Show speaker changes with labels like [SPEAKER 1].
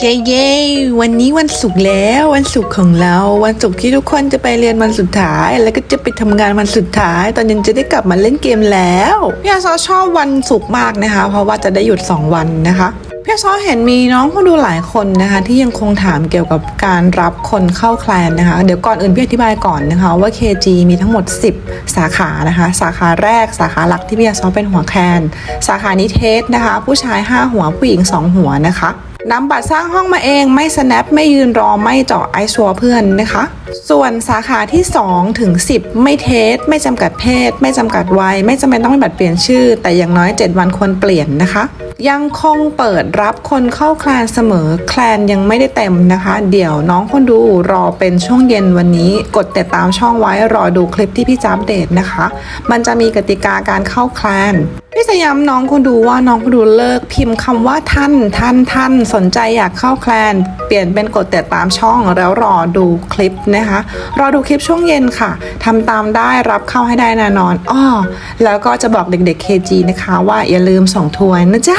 [SPEAKER 1] เย้เย้วันนี้วันศุกร์แล้ววันศุกร์ของเรา วันศุกร์ที่ทุกคนจะไปเรียนวันสุดท้าย แล้วก็จะไปทำงานวันสุดท้าย ตอนเย็นจะได้กลับมาเล่นเกมแล้วพี่อาซอชอบวันศุกร์มากนะคะ เพราะว่าจะได้หยุด 2 วันนะคะพี่ซอเห็นมีน้องผู้ดูหลายคนนะคะ ที่ยังคงถามเกี่ยวกับการรับคนเข้าแคลนนะคะ เดี๋ยวก่อนอื่นพี่อธิบายก่อนนะคะ ว่า KG มีทั้งหมด 10 สาขานะคะ สาขาแรกสาขาหลักที่พี่ซอเป็นหัวแคลนสาขานิเทศนะคะ ผู้ชาย 5 หัวผู้หญิง 2 หัวนะคะ นำบัตรสร้างห้องมาเองไม่ snap ไม่ยืนรอไม่เจาะไอชัวเพื่อนนะคะ ส่วนสาขาที่2ถึง10 ไม่เทส ไม่จำกัดเพศ ไม่จำกัดวัย ไม่จำเป็นต้องมีบัตรเปลี่ยนชื่อ แต่อย่างน้อย 7 วันควรเปลี่ยนนะคะ ยังคงเปิดรับคนเข้าแคลนเสมอแคลนยังไม่ได้เต็มนะคะ เดี๋ยวน้องคนดูรอเป็นช่วงเย็นวันนี้ กดติดตามช่องไว้รอดูคลิปที่พี่จ้าอัปเดตนะคะ มันจะมีกติกาการเข้าแคลน พี่สยามน้องคนดูว่าน้องคนดูเลิกพิมพ์คำว่าท่านท่านท่านสนใจอยากเข้าแคลน เปลี่ยนเป็นกดติดตามช่องแล้วรอดูคลิปนะคะรอดูคลิปช่วงเย็นค่ะทำตามได้รับเข้าให้ได้แน่นอนอ้อแล้วก็จะบอกเด็กๆ KG นะคะว่าอย่าลืมส่งทวนนะจ๊ะ